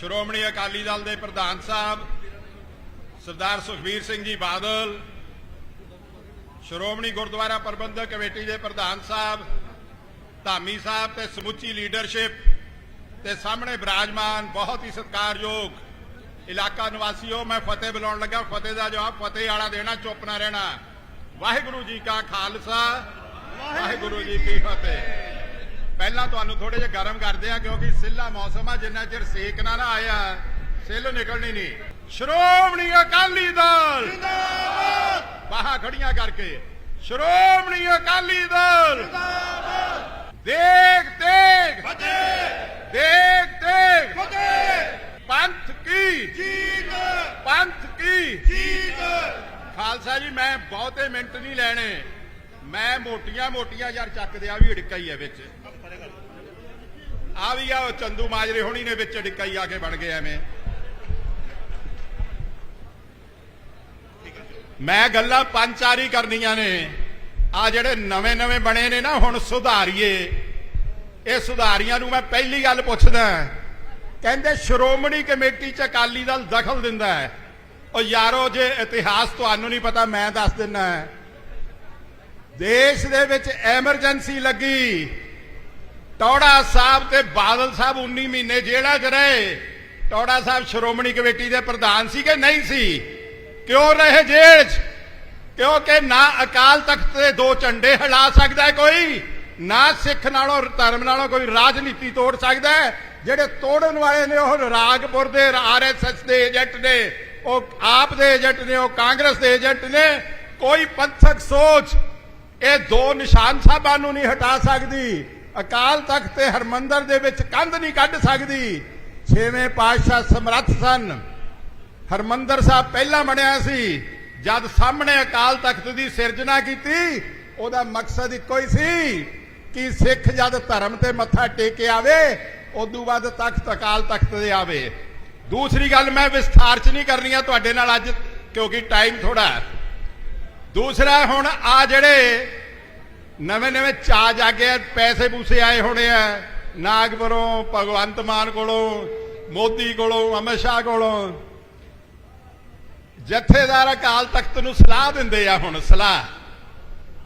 ਸ਼੍ਰੋਮਣੀ ਅਕਾਲੀ ਦਲ ਦੇ ਪ੍ਰਧਾਨ ਸਾਹਿਬ, ਸਰਦਾਰ ਸੁਖਬੀਰ ਸਿੰਘ ਜੀ ਬਾਦਲ, ਸ਼੍ਰੋਮਣੀ ਗੁਰਦੁਆਰਾ ਪ੍ਰਬੰਧਕ ਕਮੇਟੀ ਦੇ ਪ੍ਰਧਾਨ ਸਾਹਿਬ, ਧਾਮੀ ਸਾਹਿਬ ਤੇ ਸਮੁੱਚੀ ਲੀਡਰਸ਼ਿਪ ਤੇ ਸਾਹਮਣੇ ਬਿਰਾਜਮਾਨ ਬਹੁਤ ਹੀ ਸਤਿਕਾਰਯੋਗ ਇਲਾਕਾ ਨਿਵਾਸੀਓ, ਮੈਂ ਫਤਿਹ ਬੁਲਾਉਣ ਲੱਗਾ। ਫਤਿਹ ਦਾ ਜਵਾਬ ਫਤਿਹ ਵਾਲਾ ਦੇਣਾ, ਚੁੱਪ ਨਾ ਰਹਿਣਾ। ਵਾਹਿਗੁਰੂ ਜੀ ਕਾ ਖਾਲਸਾ, ਵਾਹਿਗੁਰੂ ਜੀ ਕੀ ਫਤਿਹ। ਪਹਿਲਾਂ ਤੁਹਾਨੂੰ ਥੋੜੇ ਜਿਹਾ ਗਰਮ ਕਰਦੇ ਆ ਕਿਉਂਕਿ ਸਿੱਲਾ ਮੌਸਮ ਆ, ਜਿੰਨਾ ਚਿਰ ਸੇਕ ਨਾ ਨਾ ਆਇਆ, ਸਿੱਲ ਨਿਕਲਣੀ ਨਹੀਂ। ਸ਼੍ਰੋਮਣੀ ਅਕਾਲੀ ਦਲ! ਜਿੰਦਾਬਾਦ ਬਾਹਾਂ ਖੜੀਆਂ ਕਰਕੇ। ਸ਼੍ਰੋਮਣੀ ਅਕਾਲੀ ਦਲ! ਦੇਖ ਦੇਖ! ਫਤਿਹ ਦੇਖ ਦੇਖ! ਫਤਿਹ ਪੰਥ ਕੀ? ਜੀਤ ਪੰਥ ਕੀ? ਜੀਤ ਖਾਲਸਾ ਜੀ, ਮੈਂ ਬਹੁਤੇ ਮਿੰਟ ਨਹੀਂ ਲੈਣੇ। ਮੈਂ ਮੋਟੀਆਂ ਮੋਟੀਆਂ ਯਾਰ ਚੱਕਦੇ ਆ ਵੀ ਢਿੱਕਾ ਹੀ ਹੈ ਵਿੱਚ। ਆ ਵੀ ਆ ਉਹ ਚੰਦੂ ਮਾਜਰੇ ਹੋਣੀ ਨੇ ਵਿੱਚ ਢਿੱਕਾ ਆ ਕੇ ਬਣ ਗਏ ਐਵੇਂ। ਮੈਂ ਗੱਲਾਂ ਪੰਜ ਚਾਰ ਹੀ ਕਰਨੀਆਂ ਨੇ। ਆ ਜਿਹੜੇ ਨਵੇਂ ਨਵੇਂ ਬਣੇ ਨੇ ਨਾ, ਹੁਣ ਸੁਧਾਰੀਏ। ਇਹ ਸੁਧਾਰੀਆਂ ਨੂੰ ਮੈਂ ਪਹਿਲੀ ਗੱਲ ਪੁੱਛਦਾ ਕਹਿੰਦੇ ਸ਼੍ਰੋਮਣੀ ਕਮੇਟੀ ਚ ਅਕਾਲੀ ਦਲ ਦਖਲ ਦਿੰਦਾ ਹੈ। ਉਹ ਯਾਰੋ, ਜੇ ਇਤਿਹਾਸ ਤੁਹਾਨੂੰ ਨਹੀਂ ਪਤਾ, ਮੈਂ ਦੱਸ ਦਿੰਦਾ ਦੇਸ਼ ਦੇ ਵਿੱਚ ਐਮਰਜੈਂਸੀ ਲੱਗੀ। ਟੌੜਾ ਸਾਹਿਬ ਤੇ ਬਾਦਲ ਸਾਹਿਬ 19 ਮਹੀਨੇ ਜੇਲ੍ਹਾਂ 'ਚ ਰਹੇ। ਟੌੜਾ ਸਾਹਿਬ ਸ਼੍ਰੋਮਣੀ ਕਮੇਟੀ ਦੇ ਪ੍ਰਧਾਨ ਸੀ ਕਿ ਨਹੀਂ ਸੀ? ਕਿਉਂ ਰਹੇ ਜੇਲ੍ਹ 'ਚ? ਕਿਉਂਕਿ ਨਾ ਅਕਾਲ ਤਖਤ ਦੇ ਦੋ ਝੰਡੇ ਹਿਲਾ ਸਕਦਾ ਕੋਈ, ਨਾ ਸਿੱਖ ਨਾਲੋਂ, ਧਰਮ ਨਾਲੋਂ ਕੋਈ ਰਾਜਨੀਤੀ ਤੋੜ ਸਕਦਾ ਜਿਹੜੇ ਤੋੜਨ ਵਾਲੇ ਨੇ ਉਹ ਰਾਗਪੁਰ ਦੇ ਆਰਐਸਐਸ ਦੇ ਏਜੰਟ ਨੇ, ਉਹ ਆਪ ਦੇ ਏਜੰਟ ਨੇ, ਉਹ ਕਾਂਗਰਸ ਦੇ ਏਜੰਟ ਨੇ। ਕੋਈ ਪੰਥਕ ਸੋਚ ਇਹ ਦੋ ਨਿਸ਼ਾਨ ਸਾਹਿਬਾਂ ਨੂੰ ਨਹੀਂ ਹਟਾ ਸਕਦੀ। ਅਕਾਲ ਤਖਤ ਤੇ ਹਰਮੰਦਰ ਦੇ ਵਿੱਚ ਕੰਧ ਨਹੀਂ ਕੱਢ ਸਕਦੀ। ਛੇਵੇਂ ਪਾਤਸ਼ਾਹ ਸਮਰੱਥ ਸਨ। ਹਰਮੰਦਰ ਸਾਹਿਬ ਪਹਿਲਾਂ ਬਣਿਆ ਸੀ। ਜਦ ਸਾਹਮਣੇ ਅਕਾਲ ਤਖਤ ਦੀ ਸਿਰਜਣਾ ਕੀਤੀ, ਉਹਦਾ ਮਕਸਦ ਇੱਕੋ ਹੀ ਸੀ ਕਿ ਸਿੱਖ ਜਦ ਧਰਮ ਤੇ ਮੱਥਾ ਟੇਕ ਕੇ ਆਵੇ, ਉਦੋਂ ਬਾਅਦ ਤਖਤ ਅਕਾਲ ਤਖਤ ਦੇ ਆਵੇ। ਦੂਸਰੀ ਗੱਲ ਮੈਂ ਵਿਸਥਾਰ ਚ ਨਹੀਂ ਕਰਨੀ ਆ ਤੁਹਾਡੇ ਨਾਲ ਅੱਜ, ਕਿਉਂਕਿ ਟਾਈਮ ਥੋੜਾ ਹੈ। ਦੂਸਰਾ ਹੁਣ ਆ ਜਿਹੜੇ ਨਵੇਂ ਨਵੇਂ ਚਾ ਜਾਗੇ ਪੈਸੇ ਪੂਸੇ ਆਏ ਹੋਣੇ ਆ ਨਾਗਪੁਰੋਂ ਭਗਵੰਤ ਮਾਨ ਕੋਲੋਂ, ਮੋਦੀ ਕੋਲੋਂ, ਅਮਿਤ ਸ਼ਾਹ ਕੋਲੋਂ। ਜਥੇਦਾਰ ਅਕਾਲ ਤਖਤ ਨੂੰ ਸਲਾਹ ਦਿੰਦੇ ਆ ਹੁਣ, ਸਲਾਹ।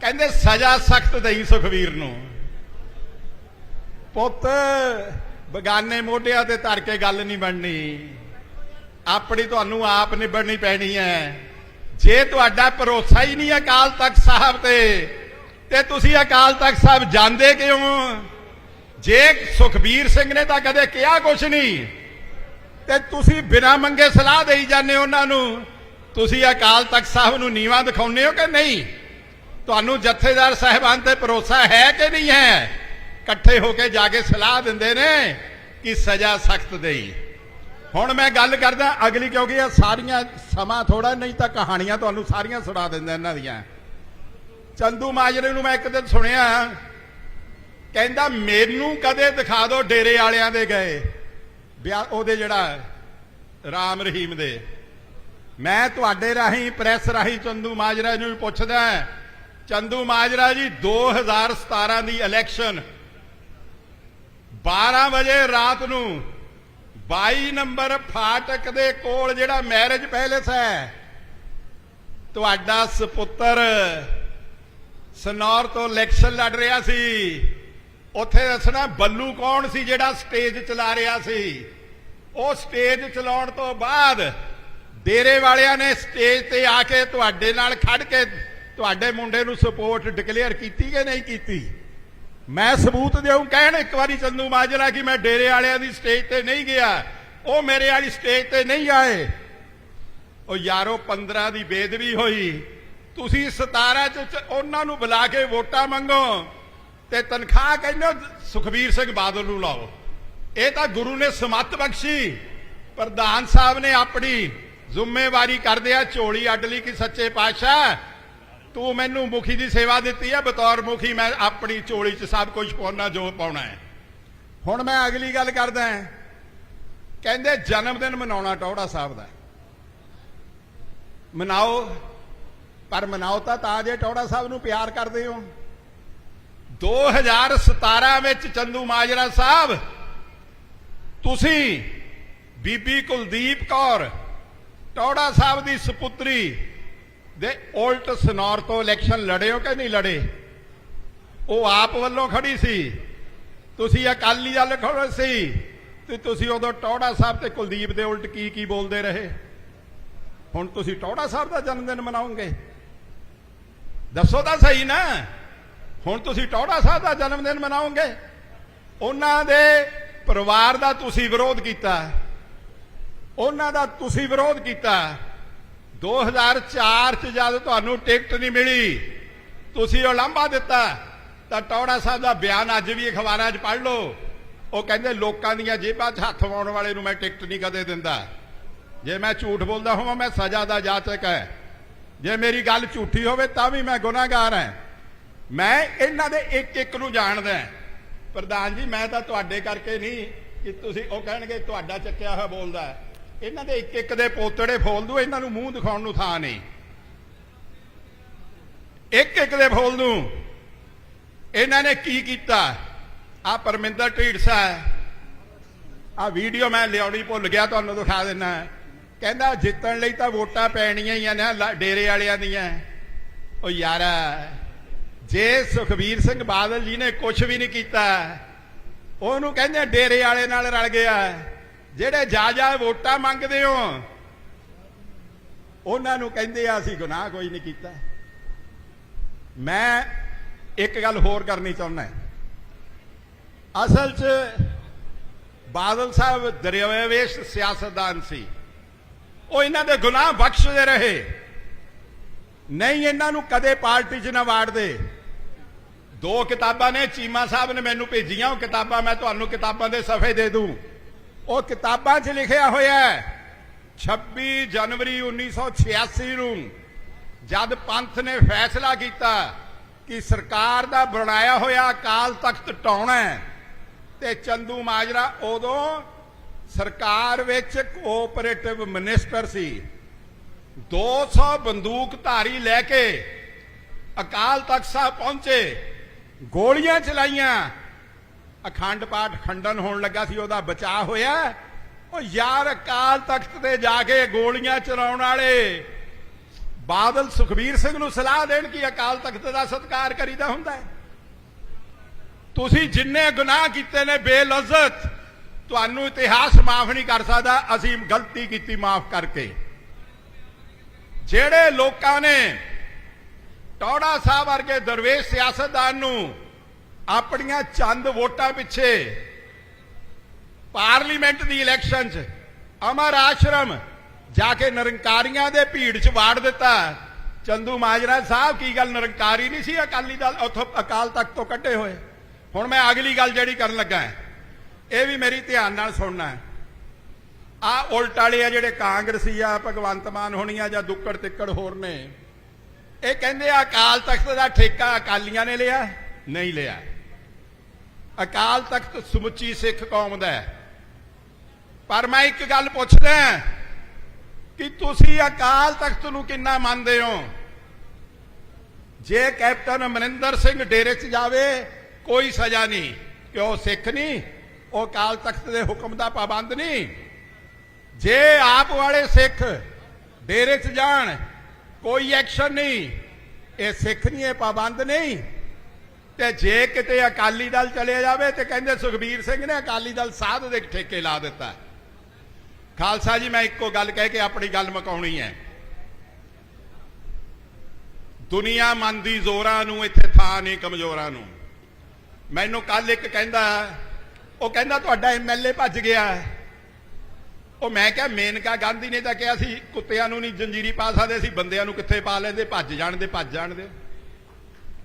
ਕਹਿੰਦੇ ਸਜ਼ਾ ਸਖਤ ਦੇਈ ਸੁਖਵੀਰ ਨੂੰ। ਪੁੱਤ, ਬਗਾਨੇ ਮੋਢਿਆਂ ਤੇ ਧਰ ਕੇ ਗੱਲ ਨਹੀਂ ਬਣਨੀ। ਆਪਣੀ ਤੁਹਾਨੂੰ ਆਪ ਨਿਬੜਨੀ ਪੈਣੀ ਹੈ। ਜੇ ਤੁਹਾਡਾ ਭਰੋਸਾ ਹੀ ਨਹੀਂ ਅਕਾਲ ਤਖਤ ਸਾਹਿਬ ਤੇ ਤੇ ਤੁਸੀਂ ਅਕਾਲ ਤਖਤ ਸਾਹਿਬ ਜਾਂਦੇ ਕਿਉਂ? ਜੇ ਸੁਖਬੀਰ ਸਿੰਘ ਨੇ ਤਾਂ ਕਦੇ ਕਿਹਾ ਕੁਛ ਨਹੀਂ। ਤੇ ਤੁਸੀਂ ਬਿਨਾਂ ਮੰਗੇ ਸਲਾਹ ਦੇਈ ਜਾਂਦੇ ਉਹਨਾਂ ਨੂੰ, ਤੁਸੀਂ ਅਕਾਲ ਤਖਤ ਸਾਹਿਬ ਨੂੰ ਨੀਵਾ ਦਿਖਾਉਂਦੇ ਹੋ ਕਿ ਨਹੀਂ? ਤੁਹਾਨੂੰ ਜਥੇਦਾਰ ਸਾਹਿਬਾਨ ਤੇ ਭਰੋਸਾ ਹੈ ਕਿ ਨਹੀਂ ਹੈ? ਇਕੱਠੇ ਹੋ ਕੇ ਜਾ ਕੇ ਸਲਾਹ ਦਿੰਦੇ ਨੇ ਕਿ ਸਜ਼ਾ ਸਖਤ ਦੇਈ। ਹੁਣ ਮੈਂ ਗੱਲ ਕਰਦਾ, ਅਗਲੀ ਕਿਉਂਕਿ ਇਹ ਸਾਰੀਆਂ ਸਮਾਂ ਥੋੜਾ ਨਹੀਂ ਤਾਂ ਕਹਾਣੀਆਂ ਤੁਹਾਨੂੰ ਸਾਰੀਆਂ ਸੁਣਾ ਦਿੰਦਾ ਇਹਨਾਂ ਦੀਆਂ। ਚੰਦੂ ਮਾਜਰੇ ਨੂੰ ਮੈਂ ਇੱਕ ਦਿਨ ਸੁਣਿਆ, ਕਹਿੰਦਾ, ਮੈਨੂੰ ਕਦੇ ਦਿਖਾ ਦਿਓ ਡੇਰੇ ਵਾਲਿਆਂ ਦੇ ਗਏ। ਵਿਆਹ, ਉਹਦੇ ਜਿਹੜਾ ਰਾਮ ਰਹੀਮ ਦੇ। ਮੈਂ ਤੁਹਾਡੇ ਰਾਹੀਂ, ਪ੍ਰੈਸ ਰਾਹੀਂ ਚੰਦੂ ਮਾਜਰਾ ਨੂੰ ਪੁੱਛਦਾ ਚੰਦੂ ਮਾਜਰਾ ਜੀ 2017 ਦੀ ਇਲੈਕਸ਼ਨ 12 ਵਜੇ ਰਾਤ ਨੂੰ 22 ਨੰਬਰ ਫਾਟਕ ਦੇ ਕੋਲ ਜਿਹੜਾ ਮੈਰਿਜ ਪੈਲੇਸ ਹੈ। ਤੁਹਾਡਾ ਸੁਪੁੱਤਰ ਸਨੌਰ ਤੋਂ ਇਲੈਕਸ਼ਨ ਲੜ ਰਿਹਾ ਸੀ। ਉੱਥੇ ਦੱਸਣਾ ਬੱਲੂ ਕੌਣ ਸੀ ਜਿਹੜਾ ਸਟੇਜ ਚਲਾ ਰਿਹਾ ਸੀ। ਉਹ ਸਟੇਜ ਚਲਾਉਣ ਤੋਂ ਬਾਅਦ ਡੇਰੇ ਵਾਲਿਆਂ ਨੇ ਸਟੇਜ ਤੇ ਆ ਕੇ ਤੁਹਾਡੇ ਨਾਲ ਖੜ ਕੇ ਤੁਹਾਡੇ ਮੁੰਡੇ ਨੂੰ ਸਪੋਰਟ ਡਿਕਲੇਅਰ ਕੀਤੀ ਕਿ ਨਹੀਂ ਕੀਤੀ? ਮੈਂ ਸਬੂਤ ਦੇਉਂ ਕਹਿਣ ਇੱਕ ਵਾਰੀ ਚੰਦੂ ਮਾਜਰਾ ਕਿ ਮੈਂ ਡੇਰੇ ਵਾਲਿਆਂ ਦੀ ਸਟੇਜ ਤੇ ਨਹੀਂ ਗਿਆ। ਉਹ ਮੇਰੇ ਵਾਲੀ ਸਟੇਜ ਤੇ ਨਹੀਂ ਆਏ। ਉਹ ਯਾਰੋ 15 ਦੀ ਬੇਦਬੀ ਹੋਈ। ਤੁਸੀਂ 17 ਚ ਉਹਨਾਂ ਨੂੰ ਬੁਲਾ ਕੇ ਵੋਟਾਂ ਮੰਗੋ ਤੇ ਤਨਖਾਹ ਕਹਿੰਦੇ ਹੋ, ਸੁਖਬੀਰ ਸਿੰਘ ਬਾਦਲ ਨੂੰ ਲਾਓ। ਇਹ ਤਾਂ ਗੁਰੂ ਨੇ ਸਮੱਤ ਬਖਸ਼ੀ। ਪ੍ਰਧਾਨ ਸਾਹਿਬ ਨੇ ਆਪਣੀ ਜ਼ਿੰਮੇਵਾਰੀ ਕਰਦੇ ਆ, ਝੋਲੀ ਅੱਡ ਲਈ ਕਿ ਸੱਚੇ ਪਾਤਸ਼ਾਹ ਤੂੰ ਮੈਨੂੰ ਮੁਖੀ ਦੀ ਸੇਵਾ ਦਿੱਤੀ ਹੈ ਬਤੌਰ ਮੁਖੀ ਮੈਂ ਆਪਣੀ ਝੋਲੀ 'ਚ ਸਭ ਕੁਝ ਪਾਉਣਾ, ਜੋ ਪਾਉਣਾ ਹੈ। ਹੁਣ ਮੈਂ ਅਗਲੀ ਗੱਲ ਕਰਦਾ ਹਾਂ। ਕਹਿੰਦੇ ਜਨਮ ਦਿਨ ਮਨਾਉਣਾ ਟੌੜਾ ਸਾਹਿਬ ਦਾ। ਮਨਾਓ, ਪਰ ਮਨਾਓ ਤਾਂ ਤਾਂ ਜੇ ਟੌੜਾ ਸਾਹਿਬ ਨੂੰ ਪਿਆਰ ਕਰਦੇ ਹੋ। 2017 ਵਿੱਚ ਚੰਦੂ ਮਾਜਰਾ ਸਾਹਿਬ, ਤੁਸੀਂ ਬੀਬੀ ਕੁਲਦੀਪ ਕੌਰ ਟੌੜਾ ਸਾਹਿਬ ਦੀ ਸੁਪੁੱਤਰੀ ਦੇ ਉਲਟ ਸਨੌਰ ਤੋਂ ਇਲੈਕਸ਼ਨ ਲੜੇ ਹੋ ਕਿ ਨਹੀਂ ਲੜੇ? ਉਹ ਆਪ ਵੱਲੋਂ ਖੜੀ ਸੀ। ਤੁਸੀਂ ਅਕਾਲੀ ਦਲ ਖੜੇ ਸੀ ਤੇ ਤੁਸੀਂ ਉਦੋਂ ਟੌੜਾ ਸਾਹਿਬ ਤੇ ਕੁਲਦੀਪ ਦੇ ਉਲਟ ਕੀ ਕੀ ਬੋਲਦੇ ਰਹੇ? ਹੁਣ ਤੁਸੀਂ ਟੌੜਾ ਸਾਹਿਬ ਦਾ ਜਨਮ ਦਿਨ ਮਨਾਓਗੇ ਦੱਸੋ ਤਾਂ ਸਹੀ ਨਾ। ਹੁਣ ਤੁਸੀਂ ਟੌੜਾ ਸਾਹਿਬ ਦਾ ਜਨਮ ਦਿਨ ਮਨਾਓਗੇ ਉਹਨਾਂ ਦੇ ਪਰਿਵਾਰ ਦਾ ਤੁਸੀਂ ਵਿਰੋਧ ਕੀਤਾ। ਉਹਨਾਂ ਦਾ ਤੁਸੀਂ ਵਿਰੋਧ ਕੀਤਾ। 2004 ਚ ਜਦ ਤੁਹਾਨੂੰ ਟਿਕਟ ਨਹੀਂ ਮਿਲੀ, ਤੁਸੀਂ ਉਹ ਲਾਂਭਾ ਦਿੱਤਾ, ਤਾਂ ਟੌੜਾ ਸਾਹਿਬ ਦਾ ਬਿਆਨ ਅੱਜ ਵੀ ਅਖਬਾਰਾਂ 'ਚ ਪੜ੍ਹ ਲਓ। ਉਹ ਕਹਿੰਦੇ, ਲੋਕਾਂ ਦੀਆਂ ਜੇਬਾਂ 'ਚ ਹੱਥ ਪਾਉਣ ਵਾਲੇ ਨੂੰ ਮੈਂ ਟਿਕਟ ਨਹੀਂ ਕਦੇ ਦਿੰਦਾ। ਜੇ ਮੈਂ ਝੂਠ ਬੋਲਦਾ ਹੋਵਾਂ, ਮੈਂ ਸਜ਼ਾ ਦਾ ਜਾਚਕ ਹੈ ਜੇ ਮੇਰੀ ਗੱਲ ਝੂਠੀ ਹੋਵੇ, ਤਾਂ ਵੀ ਮੈਂ ਗੁਨਾਹਗਾਰ ਹਾਂ ਮੈਂ ਇਹਨਾਂ ਦੇ ਇੱਕ ਇੱਕ ਨੂੰ ਜਾਣਦਾ ਪ੍ਰਧਾਨ ਜੀ, ਮੈਂ ਤਾਂ ਤੁਹਾਡੇ ਕਰਕੇ ਨਹੀਂ ਕਿ ਤੁਸੀਂ ਉਹ ਕਹਿਣਗੇ, ਤੁਹਾਡਾ ਚੱਕਿਆ ਹੋਇਆ ਬੋਲਦਾ ਇਹਨਾਂ ਦੇ ਇੱਕ ਇੱਕ ਦੇ ਪੋਤੜੇ ਫੋਲ ਦੂ ਇਹਨਾਂ ਨੂੰ ਮੂੰਹ ਦਿਖਾਉਣ ਨੂੰ ਥਾਂ ਨਹੀਂ। ਇੱਕ ਇੱਕ ਦੇ ਫੋਲ ਦੂ ਇਹਨਾਂ ਨੇ ਕੀ ਕੀਤਾ? ਆ ਪਰਮਿੰਦਰ ਢੀਡਸਾ ਆ ਵੀਡੀਓ ਮੈਂ ਲਿਆਉਣੀ ਭੁੱਲ ਗਿਆ, ਤੁਹਾਨੂੰ ਦਿਖਾ ਦਿੰਨਾ ਕਹਿੰਦਾ, ਜਿੱਤਣ ਲਈ ਤਾਂ ਵੋਟਾਂ ਪੈਣੀਆਂ ਹੀ ਆ ਨਾ, ਲਾ- ਡੇਰੇ ਵਾਲਿਆਂ ਦੀਆਂ। ਉਹ ਯਾਰਾ, ਜੇ ਸੁਖਬੀਰ ਸਿੰਘ ਬਾਦਲ ਜੀ ਨੇ ਕੁਝ ਵੀ ਨਹੀਂ ਕੀਤਾ, ਉਹਨੂੰ ਕਹਿੰਦੇ ਡੇਰੇ ਵਾਲੇ ਨਾਲ ਰਲ ਗਿਆ। ਜਿਹੜੇ ਜਾ ਜਾ ਵੋਟਾਂ ਮੰਗਦੇ ਹੋ, ਉਹਨਾਂ ਨੂੰ ਕਹਿੰਦੇ ਆ, ਅਸੀਂ ਗੁਨਾਹ ਕੋਈ ਨਹੀਂ ਕੀਤਾ। ਮੈਂ ਇੱਕ ਗੱਲ ਹੋਰ ਕਰਨੀ ਚਾਹੁੰਦਾ ਅਸਲ 'ਚ ਬਾਦਲ ਸਾਹਿਬ ਦਰਿਆਵੇਸ਼ ਸਿਆਸਤਦਾਨ ਸੀ। ਉਹ ਇਹਨਾਂ ਦੇ ਗੁਨਾਹ ਬਖਸ਼ਦੇ ਰਹੇ। ਨਹੀਂ ਇਹਨਾਂ ਨੂੰ ਕਦੇ ਪਾਰਟੀ 'ਚ ਨਾ ਵਾੜਦੇ। ਦੋ ਕਿਤਾਬਾਂ ਨੇ, ਚੀਮਾ ਸਾਹਿਬ ਨੇ ਮੈਨੂੰ ਭੇਜੀਆਂ, ਉਹ ਕਿਤਾਬਾਂ ਮੈਂ ਤੁਹਾਨੂੰ ਕਿਤਾਬਾਂ ਦੇ ਸਫੇ ਦੇ ਦੂੰ। ਉਹ ਕਿਤਾਬਾਂ 'ਚ ਲਿਖਿਆ ਹੋਇਆ ਹੈ। 26 ਜਨਵਰੀ 1986 ਨੂੰ ਜਦ ਪੰਥ ਨੇ ਫੈਸਲਾ ਕੀਤਾ ਕਿ ਸਰਕਾਰ ਦਾ ਬਣਾਇਆ ਹੋਇਆ ਅਕਾਲ ਤਖਤ ਟਾਉਣਾ ਤੇ ਚੰਦੂ ਮਾਜਰਾ ਉਦੋਂ ਸਰਕਾਰ ਵਿੱਚ ਕੋਆਪਰੇਟਿਵ ਮਿਨਿਸਟਰ ਸੀ। 200 ਬੰਦੂਕ ਧਾਰੀ ਲੈ ਕੇ ਅਕਾਲ ਤਖਤ ਸਾਹਿਬ ਪਹੁੰਚੇ, ਗੋਲੀਆਂ ਚਲਾਈਆਂ ਅਖੰਡ ਪਾਠ ਖੰਡਨ ਹੋਣ ਲੱਗਾ ਸੀ, ਉਹਦਾ ਬਚਾਅ ਹੋਇਆ। ਉਹ ਯਾਰ ਅਕਾਲ ਤਖਤ ਤੇ ਜਾ ਕੇ ਗੋਲੀਆਂ ਚਲਾਉਣ ਵਾਲੇ, ਬਾਦਲ ਸੁਖਬੀਰ ਸਿੰਘ ਨੂੰ ਸਲਾਹ ਦੇਣ ਕਿ ਅਕਾਲ ਤਖਤ ਦਾ ਸਤਿਕਾਰ ਕਰੀਦਾ ਹੁੰਦਾ ਹੈ। ਤੁਸੀਂ ਜਿੰਨੇ ਗੁਨਾਹ ਕੀਤੇ ਨੇ ਬੇਲਜ਼ਤ, ਤੁਹਾਨੂੰ ਇਤਿਹਾਸ ਮਾਫ ਨਹੀਂ ਕਰ ਸਕਦਾ, ਅਸੀਂ ਗਲਤੀ ਕੀਤੀ ਮਾਫ ਕਰਕੇ। ਜਿਹੜੇ ਲੋਕਾਂ ਨੇ ਟੌੜਾ ਸਾਹਿਬ ਵਰਗੇ ਦਰਵੇਸ਼ ਸਿਆਸਤਦਾਨ ਨੂੰ ਆਪਣੀਆਂ ਚੰਦ ਵੋਟਾਂ ਪਿੱਛੇ ਪਾਰਲੀਮੈਂਟ ਦੀ ਇਲੈਕਸ਼ਨ 'ਚ ਅਮਰ ਆਸ਼ਰਮ ਜਾ ਕੇ ਨਿਰੰਕਾਰੀਆਂ ਦੇ ਭੀੜ 'ਚ ਵਾੜ ਦਿੱਤਾ। ਚੰਦੂ ਮਾਜਰਾ ਸਾਹਿਬ ਕੀ ਗੱਲ ਨਿਰੰਕਾਰੀ ਨਹੀਂ ਸੀ? ਅਕਾਲੀ ਦਲ ਉਥੋਂ ਅਕਾਲ ਤਖਤ ਤੋਂ ਕੱਢੇ ਹੋਏ। ਹੁਣ ਮੈਂ ਅਗਲੀ ਗੱਲ ਜਿਹੜੀ ਕਰਨ ਲੱਗਾ ਹਾਂ, ਇਹ ਵੀ ਮੇਰੀ ਧਿਆਨ ਨਾਲ ਸੁਣਨਾ ਹੈ। ਆ ਉਲਟ ਵਾਲੇ ਆ ਜਿਹੜੇ ਕਾਂਗਰਸੀ ਆ ਭਗਵੰਤ ਮਾਨ ਹੋਣੀ ਆ ਜਾਂ ਦੁੱਕੜ ਤਿੱਕੜ ਹੋਰ ਨੇ ਇਹ ਕਹਿੰਦੇ ਆ ਅਕਾਲ ਤਖਤ ਦਾ ਠੇਕਾ ਅਕਾਲੀਆਂ ਨੇ ਲਿਆ ਨਹੀਂ ਲਿਆ। ਅਕਾਲ ਤਖਤ ਸਮੁੱਚੀ ਸਿੱਖ ਕੌਮ ਦਾ ਹੈ। ਪਰ ਮੈਂ ਇੱਕ ਗੱਲ ਪੁੱਛਦਾ ਕਿ ਤੁਸੀਂ ਅਕਾਲ ਤਖਤ ਨੂੰ ਕਿੰਨਾ ਮੰਨਦੇ ਹੋ? ਜੇ ਕੈਪਟਨ ਅਮਰਿੰਦਰ ਸਿੰਘ ਡੇਰੇ 'ਚ ਜਾਵੇ, ਕੋਈ ਸਜ਼ਾ ਨਹੀਂ ਕਿ ਉਹ ਸਿੱਖ ਨਹੀਂ? ਉਹ ਅਕਾਲ ਤਖਤ ਦੇ ਹੁਕਮ ਦਾ ਪਾਬੰਦ ਨਹੀਂ। ਜੇ ਆਪ ਵਾਲੇ ਸਿੱਖ ਡੇਰੇ 'ਚ ਜਾਣ, ਕੋਈ ਐਕਸ਼ਨ ਨਹੀਂ, ਇਹ ਸਿੱਖ ਨਹੀਂ, ਇਹ ਪਾਬੰਦ ਨਹੀਂ। ਤੇ ਜੇ ਕਿਤੇ ਅਕਾਲੀ ਦਲ ਚਲੇ ਜਾਵੇ ਤੇ ਕਹਿੰਦੇ ਸੁਖਬੀਰ ਸਿੰਘ ਨੇ ਅਕਾਲੀ ਦਲ ਸਾਧ ਦੇ ਠੇਕੇ ਲਾ ਦਿੱਤਾ। ਖਾਲਸਾ ਜੀ, ਮੈਂ ਇੱਕੋ ਗੱਲ ਕਹਿ ਕੇ ਆਪਣੀ ਗੱਲ ਮੁਕਾਉਣੀ ਹੈ। ਦੁਨੀਆ ਮੰਨਦੀ ਜ਼ੋਰਾਂ ਨੂੰ, ਇੱਥੇ ਥਾਂ ਨਹੀਂ ਕਮਜ਼ੋਰਾਂ ਨੂੰ। ਮੈਨੂੰ ਕੱਲ ਇੱਕ ਕਹਿੰਦਾ, ਉਹ ਕਹਿੰਦਾ ਤੁਹਾਡਾ ਐਮਐਲਏ ਭੱਜ ਗਿਆ। ਉਹ ਮੈਂ ਕਿਹਾ, ਮੇਨਕਾ ਗਾਂਧੀ ਨੇ ਤਾਂ ਕਿਹਾ ਸੀ, ਕੁੱਤਿਆਂ ਨੂੰ ਨਹੀਂ ਜੰਜੀਰੀ ਪਾ ਸਕਦੇ ਸੀ ਬੰਦਿਆਂ ਨੂੰ ਕਿੱਥੇ ਪਾ ਲੈਂਦੇ? ਭੱਜ ਜਾਣਦੇ ਭੱਜ ਜਾਣਦੇ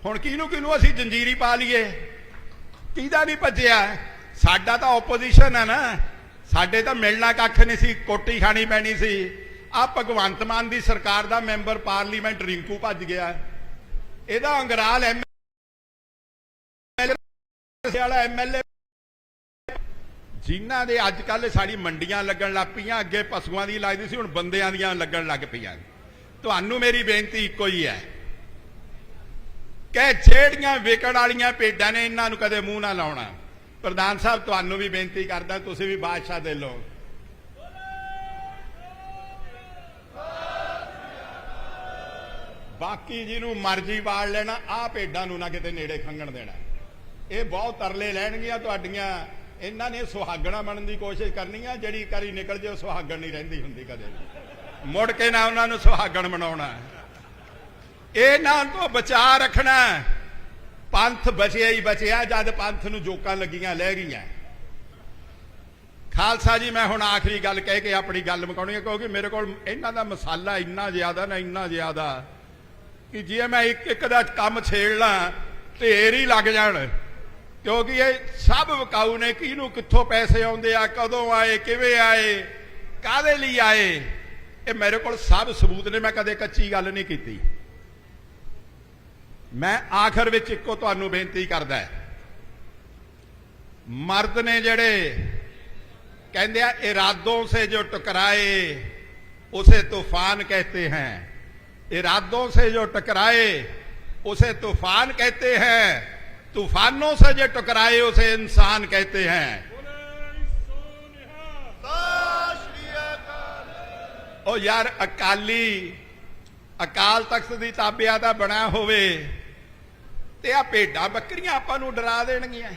ਹੁਣ ਕਿਹਨੂੰ ਕਿਹਨੂੰ ਅਸੀਂ ਜੰਜੀਰੀ ਪਾ ਲਈਏ? ਕਿਹਦਾ ਨਹੀਂ ਭੱਜਿਆ? ਸਾਡਾ ਤਾਂ ਆਪੋਜੀਸ਼ਨ ਹੈ ਨਾ। ਸਾਡੇ ਤਾਂ ਮਿਲਣਾ ਕੱਖ ਨਹੀਂ ਸੀ, ਕੋਟੀ ਖਾਣੀ ਪੈਣੀ ਸੀ। ਆ ਭਗਵੰਤ ਮਾਨ ਦੀ ਸਰਕਾਰ ਦਾ ਮੈਂਬਰ ਪਾਰਲੀਮੈਂਟ ਰਿੰਕੂ ਭੱਜ ਗਿਆ। ਇਹਦਾ ਅੰਗਰਾਲ ਐਮ ਵਾਲਾ ਐਮਐਲਏ ਜਿਨ੍ਹਾਂ ਦੇ ਅੱਜ ਕੱਲ ਸਾਡੀ ਮੰਡੀਆਂ ਲੱਗਣ ਲੱਗ ਪਈਆਂ, ਅੱਗੇ ਪਸ਼ੂਆਂ ਦੀ ਲੱਗਦੀ ਸੀ, ਹੁਣ ਬੰਦਿਆਂ ਦੀਆਂ ਲੱਗਣ ਲੱਗ ਪਈਆਂ। ਤੁਹਾਨੂੰ ਮੇਰੀ ਬੇਨਤੀ ਇੱਕੋ ਹੀ ਹੈ। ਕਿ ਛੇੜੀਆਂ ਵਿਕਣ ਵਾਲੀਆਂ ਭੇਡਾਂ ਨੇ, ਇਹਨਾਂ ਨੂੰ ਕਦੇ ਮੂੰਹ ਨਾ ਲਾਉਣਾ। ਪ੍ਰਧਾਨ ਸਾਹਿਬ, ਤੁਹਾਨੂੰ ਵੀ ਬੇਨਤੀ ਕਰਦਾ, ਤੁਸੀਂ ਵੀ ਬਾਦਸ਼ਾਹ ਦੇ ਲੋਕ। ਬਾਕੀ ਜਿਹਨੂੰ ਮਰਜ਼ੀ ਵਾੜ ਲੈਣਾ ਆ ਭੇਡਾਂ ਨੂੰ ਨਾ ਕਿਤੇ ਨੇੜੇ ਖੰਗਣ ਦੇਣਾ। ਇਹ ਬਹੁਤ ਤਰਲੇ ਲੈਣਗੀਆਂ ਤੁਹਾਡੀਆਂ। ਇਹਨਾਂ ਨੇ ਸੁਹਾਗਣਾ ਬਣਨ ਦੀ ਕੋਸ਼ਿਸ਼ ਕਰਨੀ ਆ, ਜਿਹੜੀ ਕਰੀ ਨਿਕਲ ਜੇ ਸੁਹਾਗਣ ਨਹੀਂ ਰਹਿੰਦੀ ਹੁੰਦੀ ਕਦੇ। ਮੁੜ ਕੇ ਨਾ ਉਹਨਾਂ ਨੂੰ ਸੁਹਾਗਣ ਬਣਾਉਣਾ। ਇਹਨਾਂ ਤੋਂ ਬਚਾ ਰੱਖਣਾ ਪੰਥ ਬਚਿਆ ਹੀ ਬਚਿਆ, ਜਦ ਪੰਥ ਨੂੰ ਜੋਕਾਂ ਲੱਗੀਆਂ, ਲੈ ਗਈਆਂ ਖਾਲਸਾ ਜੀ, ਮੈਂ ਹੁਣ ਆਖਰੀ ਗੱਲ ਕਹਿ ਕੇ ਆਪਣੀ ਗੱਲ ਮੁਕਾਉਣੀ ਹੈ, ਕਿਉਂਕਿ ਮੇਰੇ ਕੋਲ ਇਹਨਾਂ ਦਾ ਮਸਾਲਾ ਇੰਨਾ ਜ਼ਿਆਦਾ ਨਾ, ਇੰਨਾ ਜ਼ਿਆਦਾ ਕਿ ਜੇ ਮੈਂ ਇੱਕ ਇੱਕ ਦਾ ਕੰਮ ਛੇੜ ਲਾਂ, ਢੇਰ ਹੀ ਲੱਗ ਜਾਣ। ਕਿਉਂਕਿ ਇਹ ਸਭ ਵਿਕਾਊ ਨੇ, ਕਿਹਨੂੰ ਕਿੱਥੋਂ ਪੈਸੇ ਆਉਂਦੇ ਆ, ਕਦੋਂ ਆਏ, ਕਿਵੇਂ ਆਏ ਕਾਦੇ ਲਈ ਆਏ? ਇਹ ਮੇਰੇ ਕੋਲ ਸਭ ਸਬੂਤ ਨੇ, ਮੈਂ ਕਦੇ ਕੱਚੀ ਗੱਲ ਨਹੀਂ ਕੀਤੀ। ਮੈਂ ਆਖਰ ਵਿੱਚ ਇੱਕੋ ਤੁਹਾਨੂੰ ਬੇਨਤੀ ਕਰਦਾ ਮਰਦ ਨੇ ਜਿਹੜੇ कहते हैं इरादों से जो टकराए उसे तूफान कहते हैं इरादों से जो टकराए उसे तूफान कहते हैं तूफानों से जो टकराए उसे इंसान कहते हैं ਉਹ ਯਾਰ ਅਕਾਲੀ ਅਕਾਲ ਤਖਤ ਦੀ ਤਾਬਿਆ ਦਾ ਬਣਾ ਹੋਵੇ ਤੇ ਆ ਭੇਡਾਂ ਬੱਕਰੀਆਂ ਆਪਾਂ ਨੂੰ ਡਰਾ ਦੇਣਗੀਆਂ।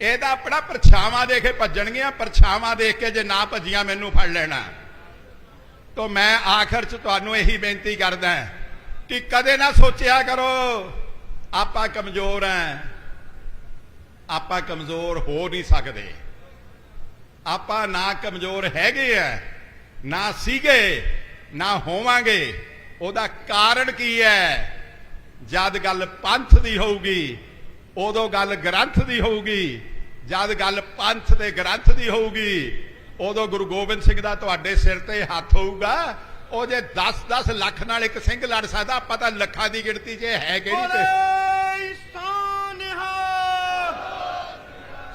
ਇਹਦਾ ਆਪਣਾ ਪਰਛਾਵਾਂ ਦੇ ਕੇ ਭੱਜਣਗੀਆਂ, ਪਰਛਾਵਾਂ ਦੇਖ ਕੇ ਜੇ ਨਾ ਭੱਜੀਆਂ ਮੈਨੂੰ ਫੜ ਲੈਣਾ। ਤਾਂ ਮੈਂ ਆਖਰ ਚ ਤੁਹਾਨੂੰ ਇਹੀ ਬੇਨਤੀ ਕਰਦਾ ਕਿ ਕਦੇ ਨਾ ਸੋਚਿਆ ਕਰੋ, ਆਪਾਂ ਕਮਜ਼ੋਰ ਆਂ ਆਪਾਂ ਕਮਜ਼ੋਰ ਹੋ ਨਹੀਂ ਸਕਦੇ। ਆਪਾਂ ਨਾ ਕਮਜ਼ੋਰ ਹੈਗੇ ਆ, ਨਾ ਸੀਗੇ, ਨਾ ਹੋਵਾਂਗੇ। ਉਹਦਾ ਕਾਰਨ ਕੀ ਹੈ? ਜਦ ਗੱਲ ਪੰਥ ਦੀ ਹੋਊਗੀ ਉਦੋਂ ਗੱਲ ਗ੍ਰੰਥ ਦੀ ਹੋਊਗੀ ਜਦ ਗੱਲ ਪੰਥ ਤੇ ਗ੍ਰੰਥ ਦੀ ਹੋਊਗੀ ਉਦੋਂ ਗੁਰੂ ਗੋਬਿੰਦ ਸਿੰਘ ਦਾ ਤੁਹਾਡੇ ਸਿਰ ਤੇ ਹੱਥ ਹੋਊਗਾ ਉਹ ਜੇ 10-10 ਲੱਖ ਨਾਲ ਇੱਕ ਸਿੰਘ ਲੜ ਸਕਦਾ ਆਪਾਂ ਤਾਂ ਲੱਖਾਂ ਦੀ ਗਿਣਤੀ 'ਚ ਹੈ ਕਿਹੜੀ ਤੇ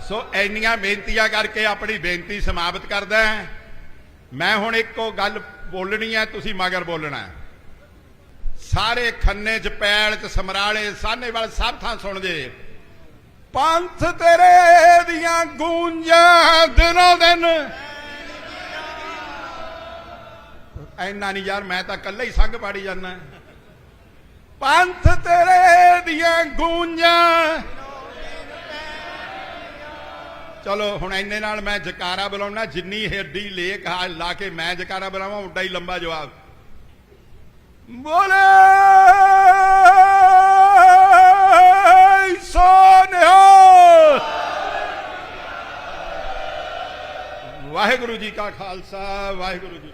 ਸੋ ਇੰਨੀਆਂ ਬੇਨਤੀਆਂ ਕਰਕੇ ਆਪਣੀ ਬੇਨਤੀ ਸਮਾਪਤ ਕਰਦਾ। ਮੈਂ ਹੁਣ ਇੱਕੋ ਗੱਲ ਬੋਲਣੀ ਹੈ ਤੁਸੀਂ ਮਗਰ ਬੋਲਣਾ ਹੈ। ਸਾਰੇ ਖੰਨੇ ਚ ਪੈਲ ਚ ਸਮਰਾਲੇ ਸਾਹਨੇਵਾਲ ਸਭ ਥਾਂ ਸੁਣ ਜੇ। ਪੰਥ ਤੇਰੇ ਦੀਆਂ ਗੂੰਜਾਂ ਦਿਨੋਂ ਦਿਨ। ਐਨਾ ਨਹੀਂ ਯਾਰ, ਮੈਂ ਤਾਂ ਇਕੱਲਾ ਹੀ ਸੰਗ ਪਾੜੀ ਜਾਂਦਾ। ਪੰਥ ਤੇਰੇ ਦੀਆਂ ਗੂੰਜਾਂ। ਚਲੋ, ਹੁਣ ਇੰਨੇ ਨਾਲ ਮੈਂ ਜਕਾਰਾ ਬੁਲਾਉਣਾ, ਜਿੰਨੀ ਹੱਡੀ ਲੇਖ ਆ ਲਾ ਕੇ ਮੈਂ ਜਕਾਰਾ ਬੁਲਾਵਾਂ ਉੱਡਾ ਹੀ ਲੰਬਾ ਜਵਾਬ। ਬੋਲੇ ਸੋਨਿਆ। ਵਾਹਿਗੁਰੂ ਜੀ ਕਾ ਖਾਲਸਾ ਵਾਹਿਗੁਰੂ ਜੀ